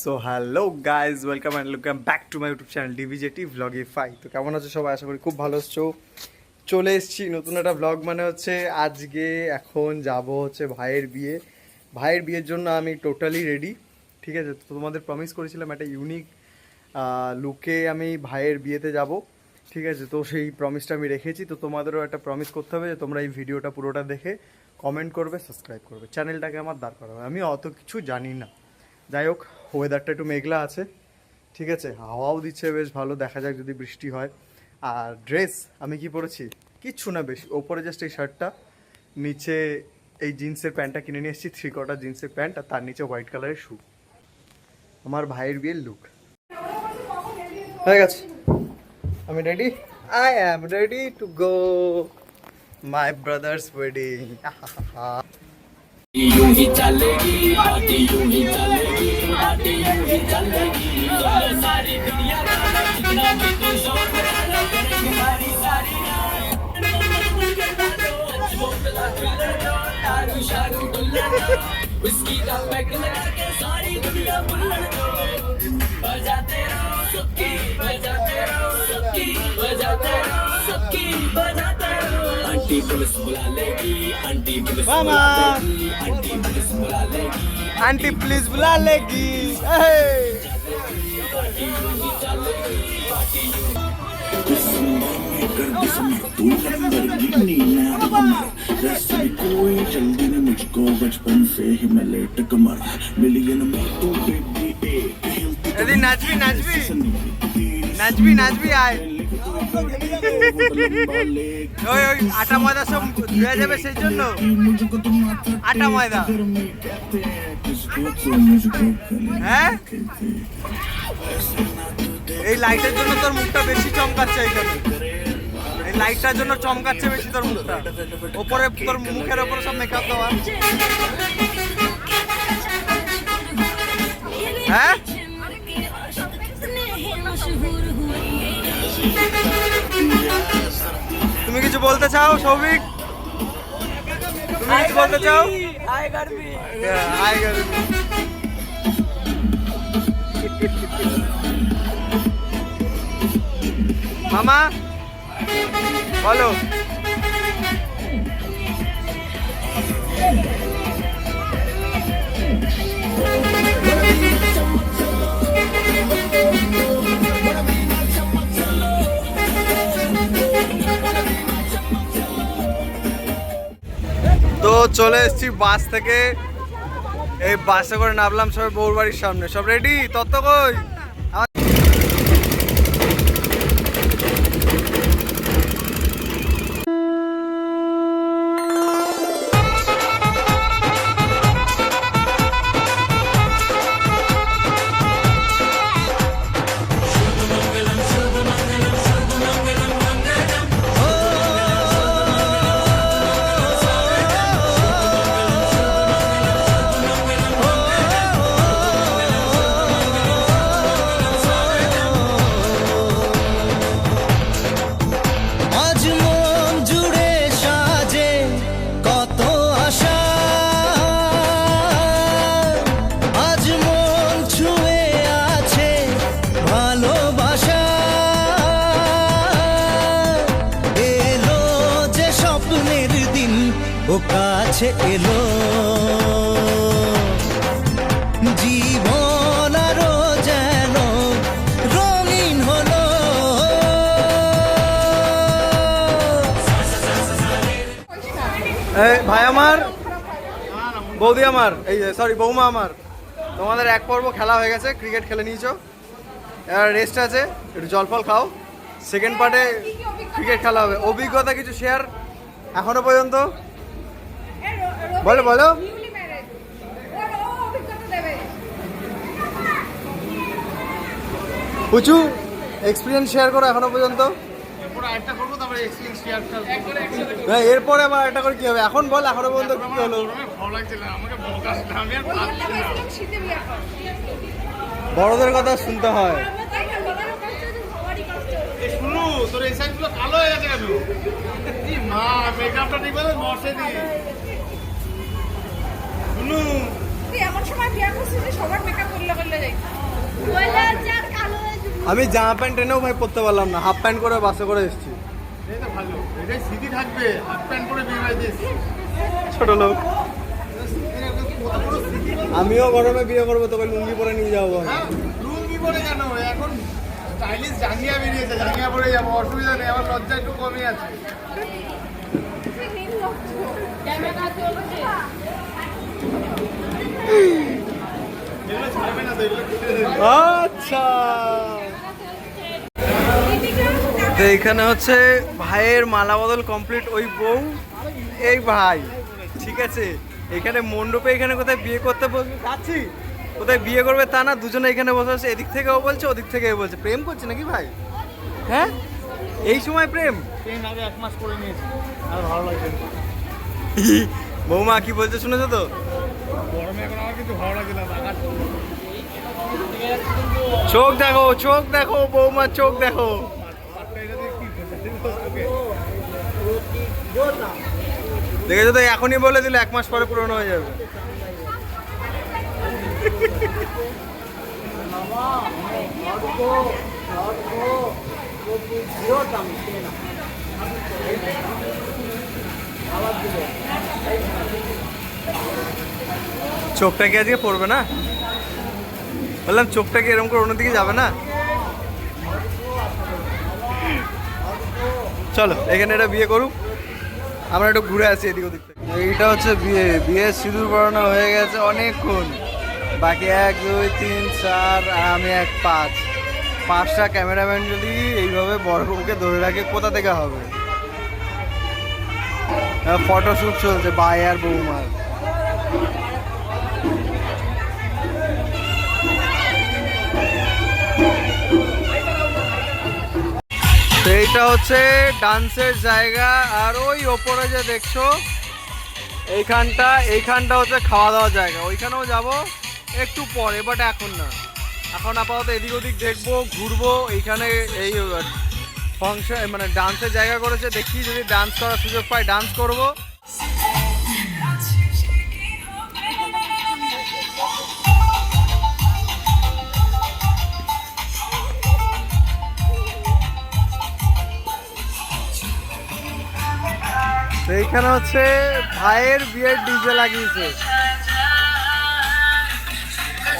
So hello guys welcome and welcome back to my YouTube channel ডিভিজেটি ভ্লগে ফাই তো কেমন আছো সবাই? আশা করি খুব ভালো আছো। চলে এসেছি নতুন একটা ভ্লগ মানে হচ্ছে আজকে এখন যাব হচ্ছে ভাইয়ের বিয়ে। ভাইয়ের বিয়ের জন্য আমি টোটালি রেডি ঠিক আছে? তো তোমাদের প্রমিস করেছিলাম একটা ইউনিক লুকে আমি ভাইয়ের বিয়েতে যাব, ঠিক আছে? তো সেই প্রমিসটা আমি রেখেছি। তো তোমাদেরও একটা প্রমিস করতে হবে যে তোমরা এই ভিডিওটা পুরোটা দেখে কমেন্ট করবে সাবস্ক্রাইব করবে। চ্যানেলটাকে আমার দাঁড় করাবে। আমি অত কিছু জানি না। যাই হোক ওয়েদারটা একটু মেঘলা আছে, ঠিক আছে? হাওয়াও দিচ্ছে বেশ ভালো, দেখা যাক যদি বৃষ্টি হয়। আর ড্রেস আমি কি পরেছি? কিচ্ছু না বেশি, ওপরে জাস্ট এই শার্টটা নিচে এই জিন্সের প্যান্টটা কিনে নিয়ে এসেছি থ্রি কটা জিন্সের প্যান্ট, আর তার নিচে হোয়াইট কালারের শু আমার ভাইয়ের বিয়ের লুক হয়ে গেছে। আমি ready I am ready to go my brother's wedding ही चलेगी, पार्टी यूँ ही चलेगी, पार्टी यूँ ही चलेगी। बोलो सारी दुनिया का जितना भी तू शोर हमारी सारी उसकी का पैक लगा के सारी दुनिया बुल्लड़ दो बजाते रहो, सबकी, बजाते रहो, सबकी, बजाते रहो, सबकी, बजाते आंटी पुलिस बुला लेगी आंटी पुलिस बुला लेगी आंटी पुलिस बुला लेगी आंटी पुलिस बुला लेगी कोई जल्दी मुझको बचपन से ही मैं लेट कमर मिलियन में तू बेबी नाच भी नाच भी नाच भी नाच भी आए ওই ওই আটা ময়দা সব ধুয়ে যাবে সেই জন্য। আটা ময়দা। হ্যাঁ? এই লাইটের জন্য তোর মুখটা বেশি চমকাচ্ছে এখানে এই লাইটটার জন্য চমকাচ্ছে বেশি তোর মুখটা। ওপরে তোর মুখের ওপরে সব মেকআপ দেওয়া। বলতে চাও সৌভিক? তুমি কিছু বলতে চাও? hi, মামা বলো। চলে এসেছি বাস থেকে। এই বাসে করে নামলাম সবাই বউর বাড়ির সামনে। সব রেডি তত্ত্ব কই? কাছে এলো। জীবন যেন রঙিন ভাই আমার, বৌদি আমার, এই সরি বৌমা আমার। তোমাদের এক পর্ব খেলা হয়ে গেছে ক্রিকেট খেলে নিয়েছো। এবার রেস্ট আছে, একটু জল ফল খাও। সেকেন্ড পার্টে ক্রিকেট খেলা হবে। অভিজ্ঞতা কিছু শেয়ার এখনও পর্যন্ত। বলো, বলো। উঁচু এক্সপিরিয়েন্স শেয়ার করো এখনও পর্যন্ত। হ্যাঁ এরপরে আবার একটা করে কি হবে? এখন বল এখনও পর্যন্ত কি হলো? বড়দের কথা শুনতে হয়। শুনু তোর এই সাইডগুলো কালো হয়ে গেছে কেন? মা মেকআপটা ঠিক করে বসে দি। শুনু তুই এমন সময় বিয়ে করছিস যে সবার মেকআপ করলে করলে যাই আমি জামা প্যান্ট এনেও ভাই পরতে পারলাম না হাফ প্যান্ট করে বাসে করে এসেছি। ভালো এটাই স্মৃতি থাকবে হাফ প্যান্ট পরে বিয়ে বাড়িতে এসেছি। ছোট লোক? আমিও গরমে বিয়ে করব তোকে লুঙ্গি পরে নিয়ে যাব হ্যাঁ, লুঙ্গি পরে কেন? এখন স্টাইলিশ জাঙ্গিয়া বেরিয়েছে জাঙ্গিয়া পরে যাব অসুবিধা নেই আমার লজ্জা একটু কমে আছে এগুলো ছাড়বে না তো এগুলো কেটে দেবে। আচ্ছা। তো এখানে হচ্ছে ভাইয়ের মালা বদল কমপ্লিট ওই বউ এই ভাই। ঠিক আছে? এখানে মণ্ডপে এখানে কোথায় বিয়ে করতে বসবে যাচ্ছি? কোথায় বিয়ে করবে তা না দুজনে এখানে বসে আছে এদিক থেকেও বলছে ওদিক থেকেও বলছে। প্রেম করছে নাকি ভাই? হ্যাঁ? এই সময় প্রেম? ট্রেন আগে এক মাস করে নিয়েছি আর ভালো লাগছে বৌমা কি বলছে শুনেছো তো? চোখ দেখো চোখ দেখো বৌমার চোখ দেখো। দেখেছ তো এখনই বলে দিলে এক মাস পরে পূরণ হয়ে যাবে। চোখটা কি আজকে পড়বে না? বললাম, চোখটা কি এরকম করে অন্যদিকে যাবে না? চলো, এখানে এটা বিয়ে করুক। আমরা একটু ঘুরে আসি এদিক ওদিক এইটা হচ্ছে বিয়ে। বিয়ে সিঁদুর পড়ানো হয়ে গেছে অনেকক্ষণ। বাকি এক, দুই, তিন, চার, আমি এক, পাঁচ। পাঁচটা ক্যামেরাম্যান যদি এইভাবে বউকে ধরে রাখে, কোথা থেকে হবে? ফটোশ্যুট চলছে বাই আর বৌমার। এইটা হচ্ছে ডান্সের জায়গা, আর ওই ওপরে যে দেখছ, এইখানটা এইখানটা হচ্ছে খাওয়া দাওয়ার জায়গা। ওইখানেও যাব একটু পরে বাট এখন না। এখন আপাতত এদিক ওদিক দেখব, ঘুরবো, এইখানে এই ফাংশন মানে ডান্সের জায়গা করেছে, দেখি যদি ডান্স করার সুযোগ পাই ডান্স করব। তো এইখানে হচ্ছে ভাইয়ের বিয়ের ডিজে লাগিয়েছে।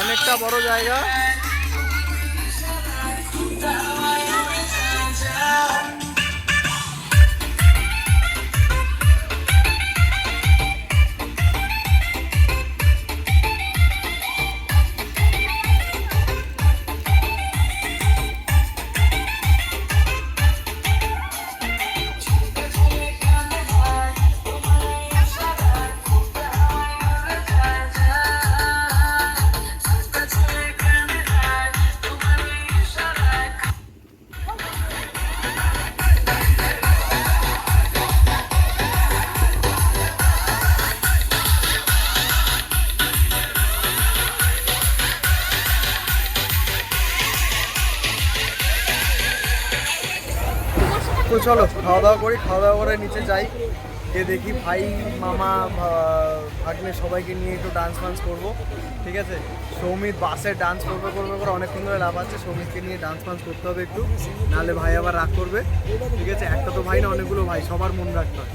অনেকটা বড় জায়গা। চলো, খাওয়া দাওয়া করি, খাওয়া দাওয়া করে নিচে যাই। গিয়ে দেখি ভাই, মামা ভাগ্নে সবাইকে নিয়ে একটু ডান্স ফান্স করব, ঠিক আছে? সৌমিত বাসে ডান্স করবে করবে করে অনেকক্ষণ ধরে লাভ আছে, সৌমিতকে নিয়ে ডান্স ফান্স করতে হবে একটু, নাহলে ভাই আবার রাগ করবে, ঠিক আছে? একটা তো ভাই না, অনেকগুলো ভাই, সবার মন রাখতে হয়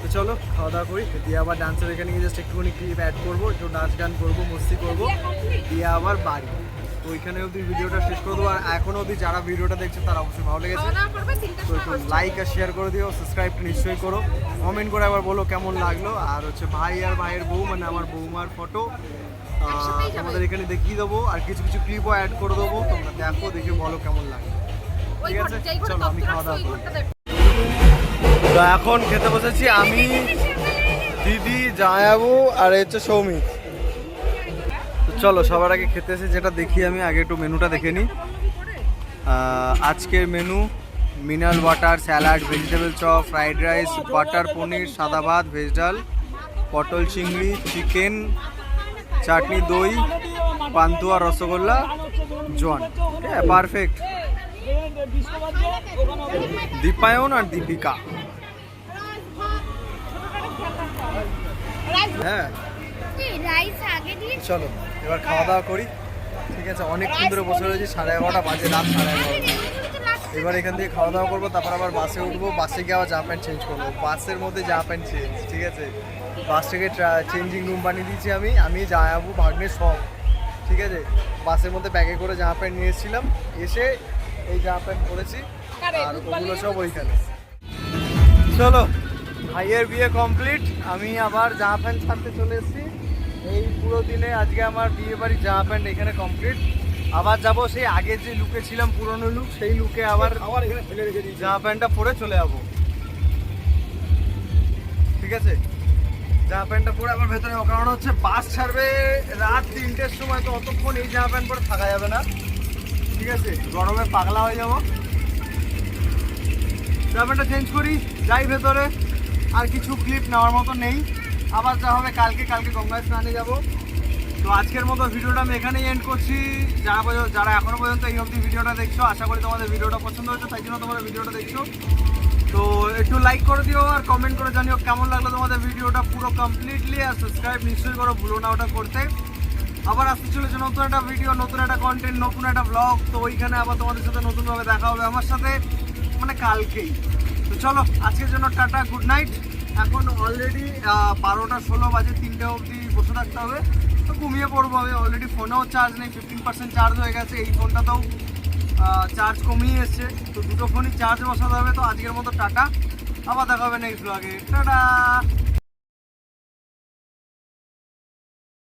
তো চলো, খাওয়া দাওয়া করি, দিয়ে আবার ডান্সের এখানে গিয়ে জাস্ট একটুখানি ক্লিপ অ্যাড করব, একটু নাচ গান করব, মস্তি করব, দিয়ে আবার বাড়ি। তো ওইখানে অবধি ভিডিওটা শেষ করে দেবো। আর এখনও অবধি যারা ভিডিওটা দেখছে তারা অবশ্যই ভালো লেগেছে। তো একটু লাইক আর শেয়ার করে দিও সাবস্ক্রাইব নিশ্চয়ই করো। কমেন্ট করে আবার বলো কেমন লাগল। আর হচ্ছে ভাই আর ভাইয়ের বউ মানে আমার বৌমার ফটো তোমাদের এখানে দেখিয়ে দেবো। আর কিছু কিছু ক্লিপও অ্যাড করে দেবো। তোমরা দেখো দেখে বলো কেমন লাগে। ঠিক আছে? চলো আমি খাওয়া দাওয়া করি। তো এখন খেতে বসেছি আমি দিদি জায়াবু আর এই হচ্ছে সৌমিত তো চলো, সবার আগে খেতে এসে যেটা দেখি আমি, আগে একটু মেনুটা দেখে নিই। আজকের menu, mineral water salad, vegetable chop, fried rice, butter paneer, সাদা ভাত, ভেজ ডাল, পটল চিংড়ি, চিকেন, চাটনি, দই, পান্তুয়া, রসগোল্লা, জোয়ান। হ্যাঁ পারফেক্ট দীপায়ন আর দীপিকা। হ্যাঁ। চলো এবার খাওয়া দাওয়া করি। ঠিক আছে অনেকক্ষণ ধরে বসে রয়েছি সাড়ে এগারোটা বাজে রাত সাড়ে এগারোটা। এবার এখান থেকে খাওয়া দাওয়া করব তারপর আবার বাসে উঠবো বাসে গিয়ে আবার জামা প্যান্ট চেঞ্জ করব। বাসের মধ্যে জামা প্যান্ট চেঞ্জ ঠিক আছে? বাস থেকে চেঞ্জিং রুম বানিয়ে দিয়েছি আমি আমি যাব ভাগ্নে সব ঠিক আছে? বাসের মধ্যে ব্যাগে করে জামা প্যান্ট নিয়ে এসেছিলাম এসে এই জামা প্যান্ট পরেছি আর ওগুলো সব ওইখানে। চলো ভাইয়ের বিয়ে কমপ্লিট আমি আবার জামা প্যান্ট ছাড়তে চলে এসেছি। এই পুরো দিনে আজকে আমার বিয়ে বাড়ির জামা প্যান্ট এখানে কমপ্লিট আবার যাব সেই আগে যে লুকে ছিলাম পুরনো লুক সেই লুকে আবার আবার এখানে ফেলে রেখে দিই জামা প্যান্টটা পরে চলে যাব। ঠিক আছে? জামা প্যান্টটা পরে আবার ভেতরে। কারণ হচ্ছে বাস ছাড়বে রাত তিনটের সময় তো অতক্ষণ এই জামা প্যান্ট পরে থাকা যাবে না। ঠিক আছে? গরমে পাগলা হয়ে যাব। জামা প্যান্টটা চেঞ্জ করি যাই ভেতরে। আর কিছু ক্লিপ নেওয়ার মতো নেই। আবার যা হবে কালকে কালকে গঙ্গায় স্নানে যাব। তো আজকের মতো ভিডিওটা আমি এখানেই এন্ড করছি। যারা যারা এখনও পর্যন্ত এই অবধি ভিডিওটা দেখছ, আশা করি তোমাদের ভিডিওটা পছন্দ হয়েছে, তাই জন্য তোমাদের ভিডিওটা দেখছ। তো একটু লাইক করে দিও আর কমেন্ট করে জানিও কেমন লাগল তোমাদের ভিডিওটা পুরো কমপ্লিটলি আর সাবস্ক্রাইব নিশ্চয়ই করো, ভুলো না ওটা করতে। আবার আসতে চলেছে নতুন একটা ভিডিও নতুন একটা কন্টেন্ট নতুন একটা ব্লগ তো ওইখানে আবার তোমাদের সাথে নতুনভাবে দেখা হবে আমার সাথে মানে কালকেই। তো চলো, আজকের জন্য টাটা গুড নাইট এখন অলরেডি বারোটা, ষোলো বাজে, তিনটে অবধি বসে থাকতে হবে। তো ঘুমিয়ে পড়ব আমি। অলরেডি ফোনেও চার্জ নেই ফিফটিন পার্সেন্ট চার্জ হয়ে গেছে। এই ফোনটাতেও চার্জ কমিয়ে এসছে। তো দুটো ফোনই চার্জ বসাতে হবে। তো আজকের মতো টাটা। আবার দেখা হবে নেক্সট ব্লগে টাটা!